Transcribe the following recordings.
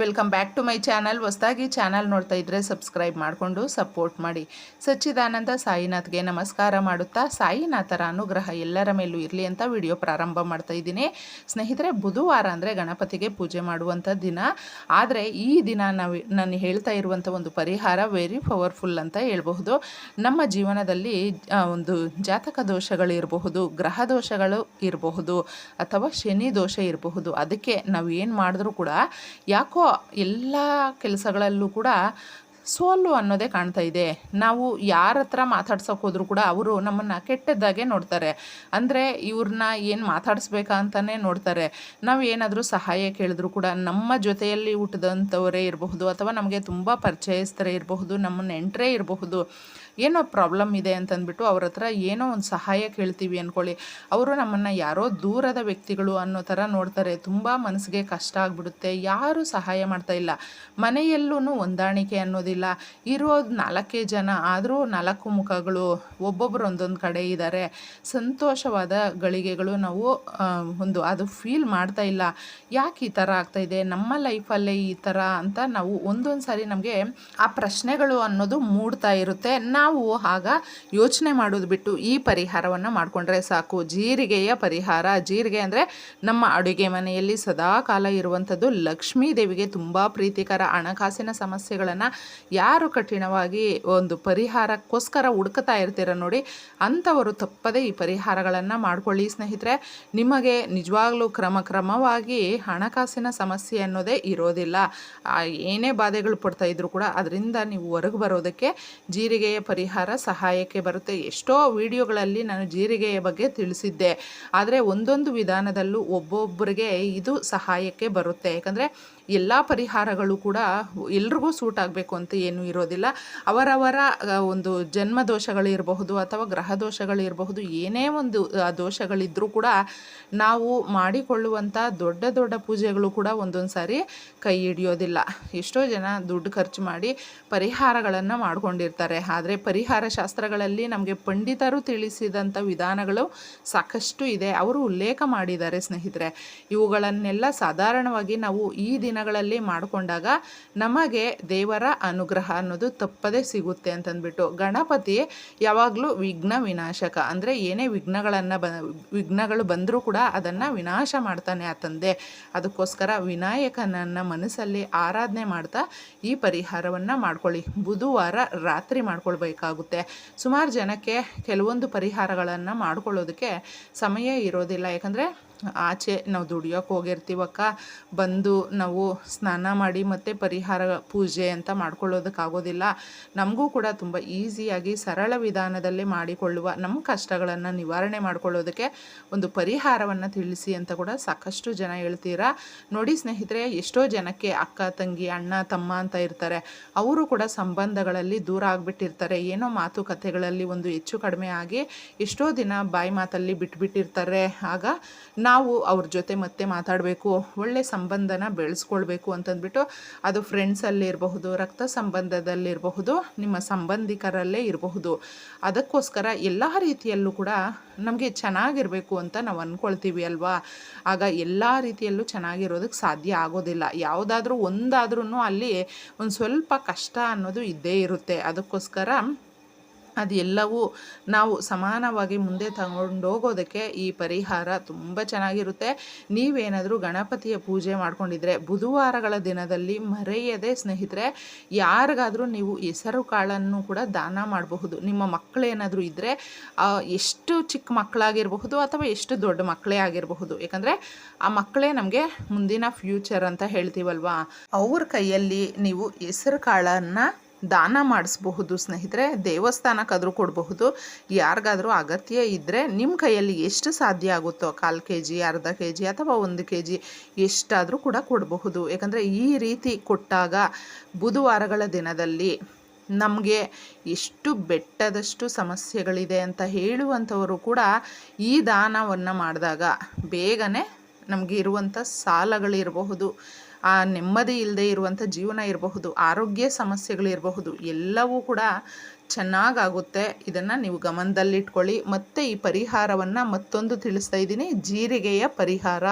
Welcome back to my channel ಹೊಸದಾಗಿ channel ನೋಡ್ತಾ ಇದ್ದರೆ ಸಬ್ಸ್ಕ್ರೈಬ್ ಮಾಡಿಕೊಂಡು ಸಪೋರ್ಟ್ ಮಾಡಿ. ಸಚ್ಚಿದಾನಂದ ಸಾಯಿನಾಥ್ಗೆ ನಮಸ್ಕಾರ ಮಾಡುತ್ತಾ, ಸಾಯಿನಾಥರ ಅನುಗ್ರಹ ಎಲ್ಲರ ಮೇಲೂ ಇರಲಿ ಅಂತ ವಿಡಿಯೋ ಪ್ರಾರಂಭ ಮಾಡ್ತಾ ಇದ್ದೀನಿ. ಸ್ನೇಹಿತರೆ, ಬುಧವಾರ ಅಂದರೆ ಗಣಪತಿಗೆ ಪೂಜೆ ಮಾಡುವಂಥ ದಿನ. ಆದರೆ ಈ ದಿನ ನಾವು ನಾನು ಹೇಳ್ತಾ ಇರುವಂಥ ಒಂದು ಪರಿಹಾರ ವೆರಿ ಪವರ್ಫುಲ್ ಅಂತ ಹೇಳಬಹುದು. ನಮ್ಮ ಜೀವನದಲ್ಲಿ ಒಂದು ಜಾತಕ ದೋಷಗಳಿರಬಹುದು ಗ್ರಹ ದೋಷಗಳು ಇರಬಹುದು, ಅಥವಾ ಶನಿ ದೋಷ ಇರಬಹುದು. ಅದಕ್ಕೆ ನಾವು ಏನು ಮಾಡಿದ್ರೂ ಕೂಡ ಯಾಕೋ ಎಲ್ಲ ಕೆಲಸಗಳಲ್ಲೂ ಕೂಡ ಸೋಲು ಅನ್ನೋದೇ ಕಾಣ್ತಾ ಇದೆ. ನಾವು ಯಾರ ಹತ್ರ ಮಾತಾಡ್ಸೋಕೆ ಹೋದರೂ ಕೂಡ ಅವರು ನಮ್ಮನ್ನು ಕೆಟ್ಟದ್ದಾಗೆ ನೋಡ್ತಾರೆ. ಅಂದರೆ ಇವ್ರನ್ನ ಏನು ಮಾತಾಡಿಸ್ಬೇಕಾ ಅಂತಲೇ ನೋಡ್ತಾರೆ. ನಾವು ಏನಾದರೂ ಸಹಾಯ ಕೇಳಿದ್ರು ಕೂಡ ನಮ್ಮ ಜೊತೆಯಲ್ಲಿ ಹುಟ್ಟಿದಂಥವರೇ ಇರಬಹುದು ಅಥವಾ ನಮಗೆ ತುಂಬ ಪರಿಚಯಸ್ಥರೇ ಇರಬಹುದು, ನಮ್ಮ ನೆಂಟರೇ ಇರಬಹುದು. ಏನೋ ಪ್ರಾಬ್ಲಮ್ ಇದೆ ಅಂತಂದ್ಬಿಟ್ಟು ಅವ್ರ ಹತ್ರ ಏನೋ ಒಂದು ಸಹಾಯ ಕೇಳ್ತೀವಿ ಅಂದ್ಕೊಳ್ಳಿ ಅವರು ನಮ್ಮನ್ನು ಯಾರೋ ದೂರದ ವ್ಯಕ್ತಿಗಳು ಅನ್ನೋ ಥರ ನೋಡ್ತಾರೆ. ತುಂಬ ಮನಸ್ಸಿಗೆ ಕಷ್ಟ ಆಗಿಬಿಡುತ್ತೆ. ಯಾರೂ ಸಹಾಯ ಮಾಡ್ತಾ ಇಲ್ಲ. ಮನೆಯಲ್ಲೂ ಹೊಂದಾಣಿಕೆ ಅನ್ನೋದಿಲ್ಲ. ಇರೋದು ನಾಲ್ಕೇ ಜನ, ಆದರೂ ನಾಲ್ಕು ಮುಖಗಳು ಒಬ್ಬೊಬ್ಬರು ಒಂದೊಂದು ಕಡೆ ಇದ್ದಾರೆ ಸಂತೋಷವಾದ ಗಳಿಗೆಗಳು ನಾವು ಒಂದು ಅದು ಫೀಲ್ ಮಾಡ್ತಾ ಇಲ್ಲ. ಯಾಕೆ ಈ ಥರ ಆಗ್ತಾಯಿದೆ ನಮ್ಮ ಲೈಫಲ್ಲೇ ಈ ಥರ ಅಂತ ನಾವು ಒಂದೊಂದು ಸಾರಿ ನಮಗೆ ಆ ಪ್ರಶ್ನೆಗಳು ಅನ್ನೋದು ಮೂಡ್ತಾ ಇರುತ್ತೆ. ನಾವು ಆಗ ಯೋಚನೆ ಮಾಡೋದು ಬಿಟ್ಟು ಈ ಪರಿಹಾರವನ್ನು ಮಾಡಿಕೊಂಡ್ರೆ ಸಾಕು. ಜೀರಿಗೆಯ ಪರಿಹಾರ. ಜೀರಿಗೆ ಅಂದರೆ ನಮ್ಮ ಅಡುಗೆ ಮನೆಯಲ್ಲಿ ಸದಾ ಕಾಲ ಇರುವಂಥದ್ದು ಲಕ್ಷ್ಮೀ ದೇವಿಗೆ ತುಂಬ ಪ್ರೀತಿಕರ ಹಣಕಾಸಿನ ಸಮಸ್ಯೆಗಳನ್ನು ಯಾರು ಕಠಿಣವಾಗಿ ಒಂದು ಪರಿಹಾರಕ್ಕೋಸ್ಕರ ಹುಡುಕ್ತಾ ಇರ್ತೀರ ನೋಡಿ, ಅಂಥವರು ತಪ್ಪದೇ ಈ ಪರಿಹಾರಗಳನ್ನು ಮಾಡ್ಕೊಳ್ಳಿ. ಸ್ನೇಹಿತರೆ, ನಿಮಗೆ ನಿಜವಾಗ್ಲೂ ಕ್ರಮ ಕ್ರಮವಾಗಿ ಹಣಕಾಸಿನ ಸಮಸ್ಯೆ ಅನ್ನೋದೇ ಇರೋದಿಲ್ಲ. ಏನೇ ಬಾಧೆಗಳು ಪಡ್ತಾ ಇದ್ರು ಕೂಡ ಅದರಿಂದ ನೀವು ಹೊರಗೆ ಬರೋದಕ್ಕೆ ಜೀರಿಗೆಯ ಪರಿಹಾರ ಸಹಾಯಕ್ಕೆ ಬರುತ್ತೆ. ಎಷ್ಟೋ ವಿಡಿಯೋಗಳಲ್ಲಿ ನಾನು ಜೀರಿಗೆಯ ಬಗ್ಗೆ ತಿಳಿಸಿದ್ದೆ. ಆದರೆ ಒಂದೊಂದು ವಿಧಾನದಲ್ಲೂ ಒಬ್ಬೊಬ್ಬರಿಗೆ ಇದು ಸಹಾಯಕ್ಕೆ ಬರುತ್ತೆ. ಯಾಕಂದರೆ ಎಲ್ಲ ಪರಿಹಾರಗಳು ಕೂಡ ಎಲ್ರಿಗೂ ಸೂಟ್ ಆಗಬೇಕು ಅಂತ ಏನೂ ಇರೋದಿಲ್ಲ. ಅವರವರ ಒಂದು ಜನ್ಮ ದೋಷಗಳಿರಬಹುದು ಅಥವಾ ಗ್ರಹ ದೋಷಗಳಿರಬಹುದು ಏನೇ ಒಂದು ದೋಷಗಳಿದ್ದರೂ ಕೂಡ ನಾವು ಮಾಡಿಕೊಳ್ಳುವಂಥ ದೊಡ್ಡ ದೊಡ್ಡ ಪೂಜೆಗಳು ಕೂಡ ಒಂದೊಂದು ಸಾರಿ ಕೈ ಹಿಡಿಯೋದಿಲ್ಲ. ಎಷ್ಟೋ ಜನ ದುಡ್ಡು ಖರ್ಚು ಮಾಡಿ ಪರಿಹಾರಗಳನ್ನು ಮಾಡ್ಕೊಂಡಿರ್ತಾರೆ. ಆದರೆ ಪರಿಹಾರ ಶಾಸ್ತ್ರಗಳಲ್ಲಿ ನಮಗೆ ಪಂಡಿತರು ತಿಳಿಸಿದಂಥ ವಿಧಾನಗಳು ಸಾಕಷ್ಟು ಇದೆ. ಅವರು ಉಲ್ಲೇಖ ಮಾಡಿದ್ದಾರೆ ಸ್ನೇಹಿತರೆ. ಇವುಗಳನ್ನೆಲ್ಲ ಸಾಧಾರಣವಾಗಿ ನಾವು ಈ ದಿನಗಳಲ್ಲಿ ಮಾಡಿಕೊಂಡಾಗ ನಮಗೆ ದೇವರ ಅನುಗ್ರಹ ಅನ್ನೋದು ತಪ್ಪದೇ ಸಿಗುತ್ತೆ ಅಂತಂದ್ಬಿಟ್ಟು ಗಣಪತಿ ಯಾವಾಗಲೂ ವಿಘ್ನ ವಿನಾಶಕ. ಅಂದರೆ ಏನೇ ವಿಘ್ನಗಳನ್ನು ಬ, ವಿಘ್ನಗಳು ಬಂದರೂ ಕೂಡ ಅದನ್ನು ವಿನಾಶ ಮಾಡ್ತಾನೆ ಆ ತಂದೆ. ಅದಕ್ಕೋಸ್ಕರ ವಿನಾಯಕನನ್ನು ಮನಸ್ಸಲ್ಲಿ ಆರಾಧನೆ ಮಾಡ್ತಾ ಈ ಪರಿಹಾರವನ್ನು ಮಾಡ್ಕೊಳ್ಳಿ. ಬುಧವಾರ ರಾತ್ರಿ ಮಾಡ್ಕೊಳ್ಬೇಕಾಗುತ್ತೆ. ಸುಮಾರು ಜನಕ್ಕೆ ಕೆಲವೊಂದು ಪರಿಹಾರಗಳನ್ನು ಮಾಡ್ಕೊಳ್ಳೋದಕ್ಕೆ ಸಮಯ ಇರೋದಿಲ್ಲ. ಯಾಕಂದರೆ ಆಚೆ ನಾವು ದುಡಿಯೋಕೆ ಹೋಗಿರ್ತೀವಕ್ಕ. ಬಂದು ನಾವು ಸ್ನಾನ ಮಾಡಿ ಮತ್ತು ಪರಿಹಾರ ಪೂಜೆ ಅಂತ ಮಾಡ್ಕೊಳ್ಳೋದಕ್ಕಾಗೋದಿಲ್ಲ ನಮಗೂ ಕೂಡ ತುಂಬ ಈಸಿಯಾಗಿ ಸರಳ ವಿಧಾನದಲ್ಲಿ ಮಾಡಿಕೊಳ್ಳುವ ನಮ್ಮ ಕಷ್ಟಗಳನ್ನು ನಿವಾರಣೆ ಮಾಡ್ಕೊಳ್ಳೋದಕ್ಕೆ ಒಂದು ಪರಿಹಾರವನ್ನು ತಿಳಿಸಿ ಅಂತ ಕೂಡ ಸಾಕಷ್ಟು ಜನ ಹೇಳ್ತೀರಾ. ನೋಡಿ ಸ್ನೇಹಿತರೆ, ಎಷ್ಟೋ ಜನಕ್ಕೆ ಅಕ್ಕ, ತಂಗಿ, ಅಣ್ಣ, ತಮ್ಮ ಅಂತ ಇರ್ತಾರೆ. ಅವರು ಕೂಡ ಸಂಬಂಧಗಳಲ್ಲಿ ದೂರ ಆಗಿಬಿಟ್ಟಿರ್ತಾರೆ. ಏನೋ ಮಾತುಕತೆಗಳಲ್ಲಿ ಒಂದು ಹೆಚ್ಚು ಕಡಿಮೆ ಆಗಿ ಎಷ್ಟೋ ದಿನ ಬಾಯಿ ಮಾತಲ್ಲಿ ಬಿಟ್ಬಿಟ್ಟಿರ್ತಾರೆ. ಆಗ ನಾವು ಅವ್ರ ಜೊತೆ ಮತ್ತೆ ಮಾತಾಡಬೇಕು, ಒಳ್ಳೆ ಸಂಬಂಧನ ಬೆಳೆಸ್ಕೊಳ್ಬೇಕು ಅಂತಂದ್ಬಿಟ್ಟು ಅದು ಫ್ರೆಂಡ್ಸಲ್ಲಿ ಇರಬಹುದು, ರಕ್ತ ಸಂಬಂಧದಲ್ಲಿರಬಹುದು ನಿಮ್ಮ ಸಂಬಂಧಿಕರಲ್ಲೇ ಇರಬಹುದು. ಅದಕ್ಕೋಸ್ಕರ ಎಲ್ಲ ರೀತಿಯಲ್ಲೂ ಕೂಡ ನಮಗೆ ಚೆನ್ನಾಗಿರಬೇಕು ಅಂತ ನಾವು ಅಂದ್ಕೊಳ್ತೀವಿ ಅಲ್ವಾ? ಆಗ ಎಲ್ಲ ರೀತಿಯಲ್ಲೂ ಚೆನ್ನಾಗಿರೋದಕ್ಕೆ ಸಾಧ್ಯ ಆಗೋದಿಲ್ಲ. ಯಾವುದಾದ್ರೂ ಒಂದಾದ್ರೂ ಅಲ್ಲಿ ಒಂದು ಸ್ವಲ್ಪ ಕಷ್ಟ ಅನ್ನೋದು ಇದ್ದೇ ಇರುತ್ತೆ. ಅದಕ್ಕೋಸ್ಕರ ಅದು ಎಲ್ಲವೂ ನಾವು ಸಮಾನವಾಗಿ ಮುಂದೆ ತಗೊಂಡೋಗೋದಕ್ಕೆ ಈ ಪರಿಹಾರ ತುಂಬ ಚೆನ್ನಾಗಿರುತ್ತೆ. ನೀವೇನಾದರೂ ಗಣಪತಿಯ ಪೂಜೆ ಮಾಡ್ಕೊಂಡಿದ್ರೆ, ಬುಧವಾರಗಳ ದಿನದಲ್ಲಿ ಮರೆಯದೆ ಸ್ನೇಹಿತರೆ, ಯಾರಿಗಾದರೂ ನೀವು ಹೆಸರು ಕಾಳನ್ನು ಕೂಡ ದಾನ ಮಾಡಬಹುದು. ನಿಮ್ಮ ಮಕ್ಕಳೇನಾದರೂ ಇದ್ದರೆ ಎಷ್ಟು ಚಿಕ್ಕ ಮಕ್ಕಳಾಗಿರಬಹುದು ಅಥವಾ ಎಷ್ಟು ದೊಡ್ಡ ಮಕ್ಕಳೇ ಆಗಿರಬಹುದು. ಯಾಕಂದರೆ ಆ ಮಕ್ಕಳೇ ನಮಗೆ ಮುಂದಿನ ಫ್ಯೂಚರ್ ಅಂತ ಹೇಳ್ತೀವಲ್ವಾ? ಅವ್ರ ಕೈಯಲ್ಲಿ ನೀವು ಹೆಸರು ಕಾಳನ್ನು ದಾನ ಮಾಡಿಸ್ಬಹುದು ಸ್ನೇಹಿತರೆ, ದೇವಸ್ಥಾನಕ್ಕಾದರೂ ಕೊಡಬಹುದು. ಯಾರಿಗಾದರೂ ಅಗತ್ಯ ಇದ್ದರೆ ನಿಮ್ಮ ಕೈಯಲ್ಲಿ ಎಷ್ಟು ಸಾಧ್ಯ ಆಗುತ್ತೋ, ಕಾಲು ಕೆ ಜಿ ಅರ್ಧ ಕೆ ಜಿ ಅಥವಾ ಒಂದು ಕೆ ಜಿ ಎಷ್ಟಾದರೂ ಕೂಡ ಕೊಡಬಹುದು. ಯಾಕಂದರೆ ಈ ರೀತಿ ಕೊಟ್ಟಾಗ ಬುಧವಾರಗಳ ದಿನದಲ್ಲಿ ನಮಗೆ ಎಷ್ಟು ಬೆಟ್ಟದಷ್ಟು ಸಮಸ್ಯೆಗಳಿದೆ ಅಂತ ಹೇಳುವಂಥವರು ಕೂಡ ಈ ದಾನವನ್ನು ಮಾಡಿದಾಗ ಬೇಗನೆ ನಮಗೆ ಇರುವಂಥ ಸಾಲಗಳಿರಬಹುದು. ಆ ನೆಮ್ಮದಿ ಇಲ್ಲದೆ ಇರುವಂಥ ಜೀವನ ಇರಬಹುದು, ಆರೋಗ್ಯ ಸಮಸ್ಯೆಗಳು ಇರಬಹುದು, ಎಲ್ಲವೂ ಕೂಡ ಚೆನ್ನಾಗಾಗುತ್ತೆ. ಇದನ್ನು ನೀವು ಗಮನದಲ್ಲಿಟ್ಕೊಳ್ಳಿ. ಮತ್ತು ಈ ಪರಿಹಾರವನ್ನು ಮತ್ತೊಂದು ತಿಳಿಸ್ತಾ ಇದ್ದೀನಿ. ಜೀರಿಗೆಯ ಪರಿಹಾರ.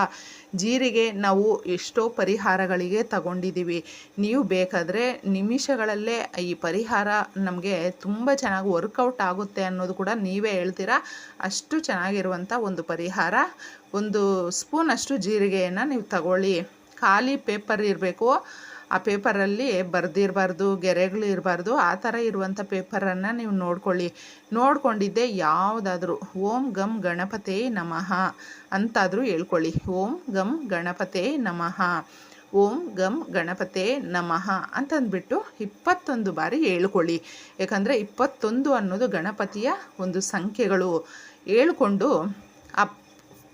ಜೀರಿಗೆ ನಾವು ಎಷ್ಟೋ ಪರಿಹಾರಗಳಿಗೆ ತಗೊಂಡಿದ್ದೀವಿ. ನೀವು ಬೇಕಾದರೆ ನಿಮಿಷಗಳಲ್ಲೇ ಈ ಪರಿಹಾರ ನಮಗೆ ತುಂಬ ಚೆನ್ನಾಗಿ ವರ್ಕೌಟ್ ಆಗುತ್ತೆ ಅನ್ನೋದು ಕೂಡ ನೀವೇ ಹೇಳ್ತೀರಾ? ಅಷ್ಟು ಚೆನ್ನಾಗಿರುವಂಥ ಒಂದು ಪರಿಹಾರ. ಒಂದು ಸ್ಪೂನಷ್ಟು ಜೀರಿಗೆಯನ್ನು ನೀವು ತಗೊಳ್ಳಿ. ಖಾಲಿ ಪೇಪರ್ ಇರಬೇಕು. ಆ ಪೇಪರಲ್ಲಿ ಬರೆದಿರಬಾರ್ದು, ಗೆರೆಗಳು ಇರಬಾರ್ದು, ಆ ಥರ ಇರುವಂಥ ಪೇಪರನ್ನು ನೀವು ನೋಡ್ಕೊಳ್ಳಿ. ನೋಡ್ಕೊಂಡಿದ್ದೆ ಯಾವುದಾದ್ರೂ, ಓಂ ಗಮ್ ಗಣಪತೇ ನಮಃ ಅಂತಾದರೂ ಹೇಳ್ಕೊಳ್ಳಿ. ಓಂ ಗಮ್ ಗಣಪತೇ ನಮಃ, ಓಂ ಗಮ್ ಗಣಪತೇ ನಮಃ ಅಂತಂದ್ಬಿಟ್ಟು ಇಪ್ಪತ್ತೊಂದು ಬಾರಿ ಹೇಳ್ಕೊಳ್ಳಿ. ಯಾಕಂದರೆ ಇಪ್ಪತ್ತೊಂದು ಅನ್ನೋದು ಗಣಪತಿಯ ಒಂದು ಸಂಖ್ಯೆಗಳು. ಹೇಳ್ಕೊಂಡು ಆ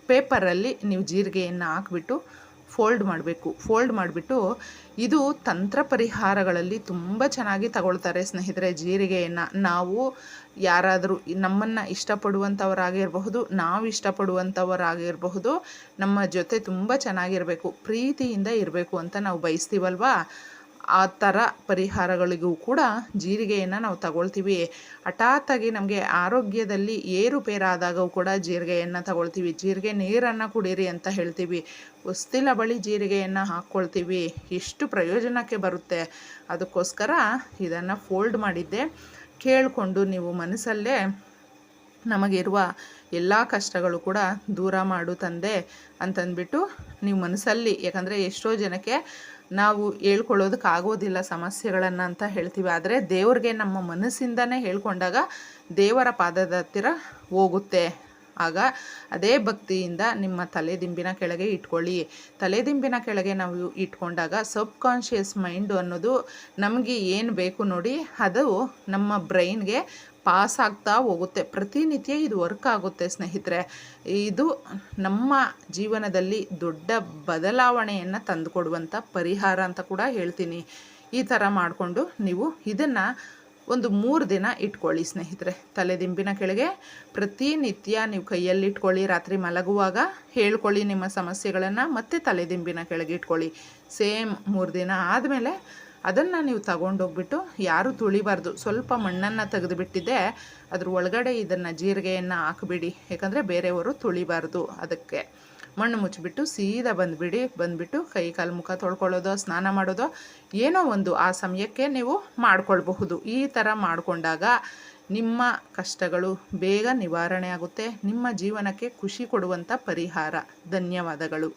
ಪೇಪರಲ್ಲಿ ನೀವು ಜೀರಿಗೆಯನ್ನು ಹಾಕ್ಬಿಟ್ಟು ಫೋಲ್ಡ್ ಮಾಡಬೇಕು. ಫೋಲ್ಡ್ ಮಾಡಿಬಿಟ್ಟು ಇದು ತಂತ್ರ ಪರಿಹಾರಗಳಲ್ಲಿ ತುಂಬ ಚೆನ್ನಾಗಿ ತಗೊಳ್ತಾರೆ ಸ್ನೇಹಿತರೆ ಜೀರಿಗೆಯನ್ನು. ನಾವು ಯಾರಾದರೂ ನಮ್ಮನ್ನು ಇಷ್ಟಪಡುವಂಥವರಾಗಿರಬಹುದು ನಾವು ಇಷ್ಟಪಡುವಂಥವರಾಗಿರಬಹುದು ನಮ್ಮ ಜೊತೆ ತುಂಬ ಚೆನ್ನಾಗಿರಬೇಕು, ಪ್ರೀತಿಯಿಂದ ಇರಬೇಕು ಅಂತ ನಾವು ಬಯಸ್ತೀವಲ್ವಾ? ಆ ಥರ ಪರಿಹಾರಗಳಿಗೂ ಕೂಡ ಜೀರಿಗೆಯನ್ನು ನಾವು ತಗೊಳ್ತೀವಿ. ಹಠಾತ್ತಾಗಿ ನಮಗೆ ಆರೋಗ್ಯದಲ್ಲಿ ಏರುಪೇರಾದಾಗೂ ಕೂಡ ಜೀರಿಗೆಯನ್ನು ತಗೊಳ್ತೀವಿ. ಜೀರಿಗೆ ನೀರನ್ನು ಕುಡೀರಿ ಅಂತ ಹೇಳ್ತೀವಿ. ಉಸ್ತಿಲ ಬಳಿ ಜೀರಿಗೆಯನ್ನು ಹಾಕ್ಕೊಳ್ತೀವಿ ಎಷ್ಟು ಪ್ರಯೋಜನಕ್ಕೆ ಬರುತ್ತೆ? ಅದಕ್ಕೋಸ್ಕರ ಇದನ್ನು ಫೋಲ್ಡ್ ಮಾಡಿದ್ದೆ. ಕೇಳಿಕೊಂಡು ನೀವು ಮನಸ್ಸಲ್ಲೇ ನಮಗಿರುವ ಎಲ್ಲ ಕಷ್ಟಗಳು ಕೂಡ ದೂರ ಮಾಡು ತಂದೆ ಅಂತಂದ್ಬಿಟ್ಟು ನೀವು ಮನಸ್ಸಲ್ಲಿ, ಯಾಕಂದರೆ ಎಷ್ಟೋ ಜನಕ್ಕೆ ನಾವು ಹೇಳ್ಕೊಳ್ಳೋದಕ್ಕಾಗೋದಿಲ್ಲ ಸಮಸ್ಯೆಗಳನ್ನು ಅಂತ ಹೇಳ್ತೀವಿ. ಆದರೆ ದೇವ್ರಿಗೆ ನಮ್ಮ ಮನಸ್ಸಿಂದನೇ ಹೇಳ್ಕೊಂಡಾಗ ದೇವರ ಪಾದದ ಹತ್ತಿರ ಹೋಗುತ್ತೆ. ಆಗ ಅದೇ ಭಕ್ತಿಯಿಂದ ನಿಮ್ಮ ತಲೆದಿಂಬಿನ ಕೆಳಗೆ ಇಟ್ಕೊಳ್ಳಿ. ತಲೆದಿಂಬಿನ ಕೆಳಗೆ ನಾವು ಇಟ್ಕೊಂಡಾಗ ಸಬ್ ಕಾನ್ಷಿಯಸ್ ಮೈಂಡು ಅನ್ನೋದು ನಮಗೆ ಏನು ಬೇಕು ನೋಡಿ ಅದು ನಮ್ಮ ಬ್ರೈನ್ಗೆ ಪಾಸ್ ಆಗ್ತಾ ಹೋಗುತ್ತೆ. ಪ್ರತಿನಿತ್ಯ ಇದು ವರ್ಕ್ ಆಗುತ್ತೆ ಸ್ನೇಹಿತರೆ. ಇದು ನಮ್ಮ ಜೀವನದಲ್ಲಿ ದೊಡ್ಡ ಬದಲಾವಣೆಯನ್ನು ತಂದುಕೊಡುವಂಥ ಪರಿಹಾರ ಅಂತ ಕೂಡ ಹೇಳ್ತೀನಿ. ಈ ಥರ ಮಾಡಿಕೊಂಡು ನೀವು ಇದನ್ನು ಒಂದು ಮೂರು ದಿನ ಇಟ್ಕೊಳ್ಳಿ ಸ್ನೇಹಿತರೆ ತಲೆದಿಂಬಿನ ಕೆಳಗೆ. ಪ್ರತಿನಿತ್ಯ ನೀವು ಕೈಯಲ್ಲಿ ಇಟ್ಕೊಳ್ಳಿ, ರಾತ್ರಿ ಮಲಗುವಾಗ ಹೇಳ್ಕೊಳ್ಳಿ ನಿಮ್ಮ ಸಮಸ್ಯೆಗಳನ್ನು, ಮತ್ತೆ ತಲೆದಿಂಬಿನ ಕೆಳಗೆ ಇಟ್ಕೊಳ್ಳಿ. ಸೇಮ್ ಮೂರು ದಿನ ಆದಮೇಲೆ ಅದನ್ನು ನೀವು ತಗೊಂಡೋಗ್ಬಿಟ್ಟು ಯಾರೂ ತುಳಿಬಾರ್ದು, ಸ್ವಲ್ಪ ಮಣ್ಣನ್ನು ತೆಗೆದುಬಿಟ್ಟಿದ್ದೆ, ಅದ್ರ ಒಳಗಡೆ ಇದನ್ನು ಜೀರಿಗೆಯನ್ನು ಹಾಕಿಬಿಡಿ. ಯಾಕಂದರೆ ಬೇರೆಯವರು ತುಳಿಬಾರ್ದು ಅದಕ್ಕೆ. ಮಣ್ಣು ಮುಚ್ಚಿಬಿಟ್ಟು ಸೀದಾ ಬಂದುಬಿಡಿ, ಬಂದುಬಿಟ್ಟು ಕೈ ಕಾಲು ಮುಖ ತೊಳ್ಕೊಳ್ಳೋದು, ಸ್ನಾನ ಮಾಡೋದು, ಏನೋ ಒಂದು ಆ ಸಮಯಕ್ಕೆ ನೀವು ಮಾಡಿಕೊಳ್ಬಹುದು. ಈ ಥರ ಮಾಡಿಕೊಂಡಾಗ ನಿಮ್ಮ ಕಷ್ಟಗಳು ಬೇಗ ನಿವಾರಣೆ ಆಗುತ್ತೆ. ನಿಮ್ಮ ಜೀವನಕ್ಕೆ ಖುಷಿ ಕೊಡುವಂಥ ಪರಿಹಾರ. ಧನ್ಯವಾದಗಳು.